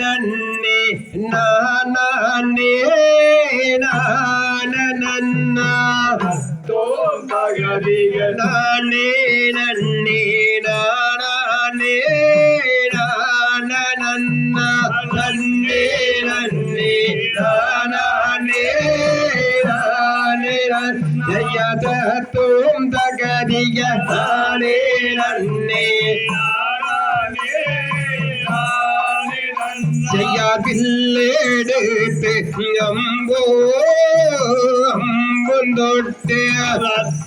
நன்னே நானே நான தோந்தகதிக நானே நன்னே நானே நான நன்னே நன்னே நானே நானே ஜயத தோம் தகதிக நானே நன்னே. செய்யாதில்லேடுத்து அம்போ அம்புந்தொட்டு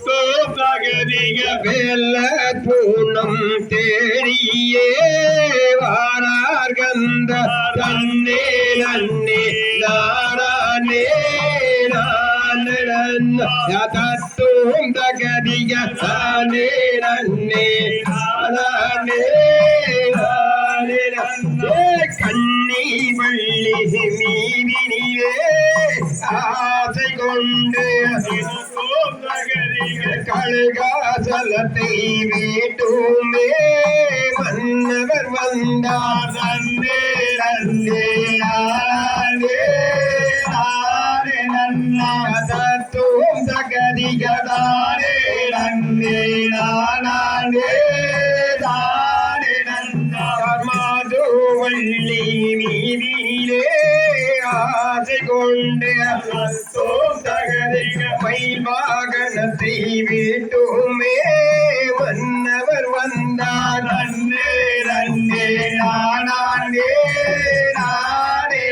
தோந்தகதிக வெல்ல பூணம் தேடியே வாரார் கந்த தன்னே நன்னே நானே தத்துவம் தகதிக நானே நன்னே நானே நானே நன்னே கண்ணி வள்ளி மீதினிலே ஆசை கொண்டு கழுகாசலத்தை வீட்டுமே மன்னவர் வந்தார். நன்றே நன்றே நானே நானே நன்னா தத்துவம் சகதிகதா கொண்டு தத்துவம் தகதிக மன்னவர் வந்தார். நன்னே நன்னே நானே நானே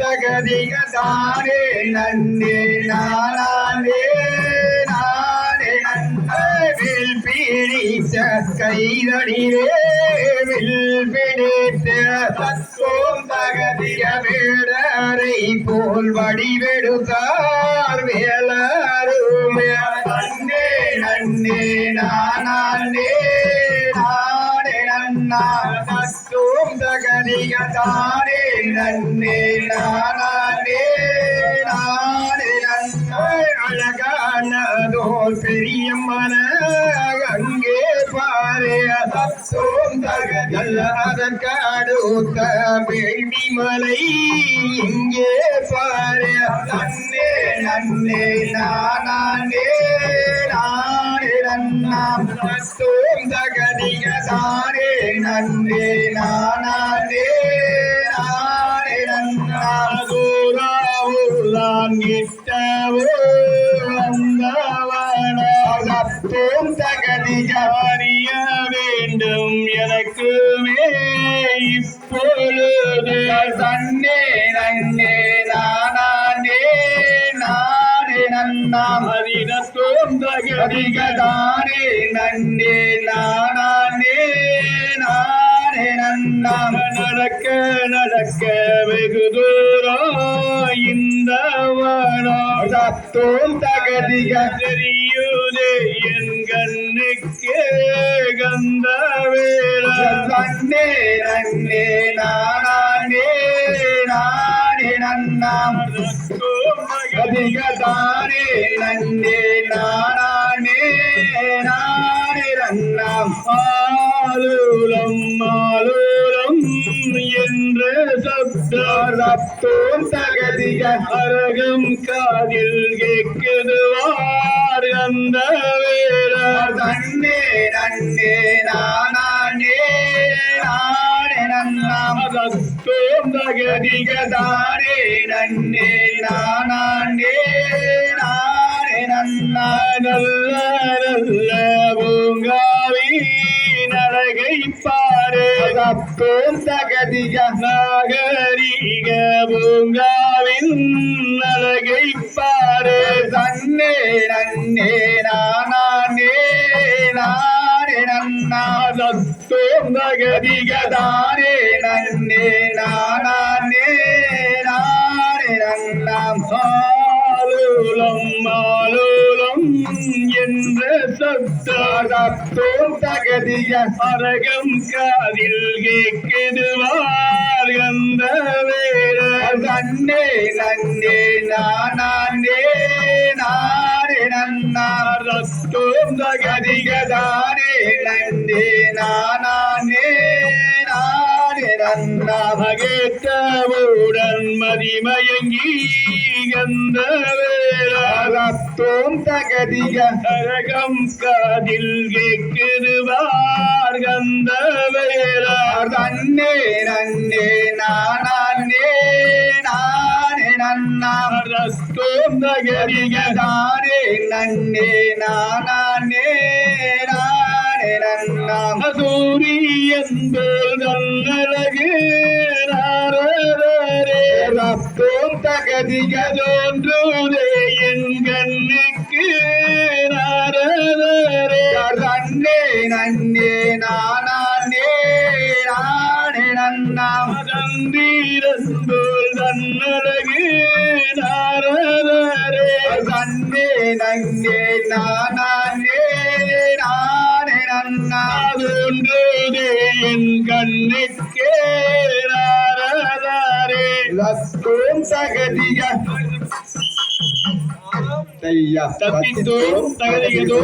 தகதிக தானே நன்னே நானே நானே நன்னே கைதடிலே வில் பிடித்த தத்துவம் வேடரை போல் வடிவெடுத்தார் வேலருமே. நன்னே நன்னே நானே நானே நன்னா தத்துவம் தகதிய தானே நன்னே நானே நானே நன்னா அழகானதோ பெரியம்மன தத்துவம் தகதிய அதற்காடுத்த வேள்வி மலை இங்கே பாரு நன்னே நன்னே நானே நானே நன்னா தத்துவம் தகதிய தானே நன்னே நானே நானே நன்னா தூராவுள்ளான் கிட்டவோ வந்தவன தகதிய இப்பொழுது நன்னே நானே நானே நன்னாம் அதிகதானே நன்னே நானே நானே நன்னாம் நடக்க நடக்க வெகு தூரம் இந்த வனம் தத்துவம் தகதிக தெரியுதே என் கண்ணுக்கு கந்த வேள நன்னே நன்னே நானே அதிகதானே நன்னே நானே நானே நன்னாம் ஆலூலம் ஆலூலம் என்ற சப்தம் தகதிக அரகம் காதில் கேட்குதுவார் அந்த வேள நன்னே நன்னே நானா நானே நன்னாம் நன்னே நானே நானே நன்னா பூங்காவி நலகை பாரு தத்துவம் தகதிக நாகரீக பூங்காவின் நலகை பாரு தன்னே நன்னே நான் தத்துவம் தகதிக தானே நன்னே நானே நானே நன்னாம் ஆலூலம் ஆலூலம் என்ற சப்தம் தகதிய தகதிக காதில் கேட்குதுவார் அந்த வேற நன்னே நன்னே நானே நானே நன்னா தத்துவம் தகதிக நானே? நானே நன்னா மதிமயங்கி கந்த தத்தோம் தகதிக கரகம் காதில் கேட்குதுவார் கந்த வேளா நன்னே நன்னே நானே நானே நன்னா ரத்தோம் நகரிக தானே நன்னே நானா தகதிக தோன்றுதே என் கண்ணுக்கு நாரதரே நன்னே நன்னே நானே நானே நன்னாம். தந்தீரன் போல் தன்னழகு நாரதரே நன்னே நன்னே நானே நானே நன்னா தோன்றுதே என் கண்ணுக்கே நாரதரே தத்தோம் தகதிக తయ్య తప్పిందో తగలిగదు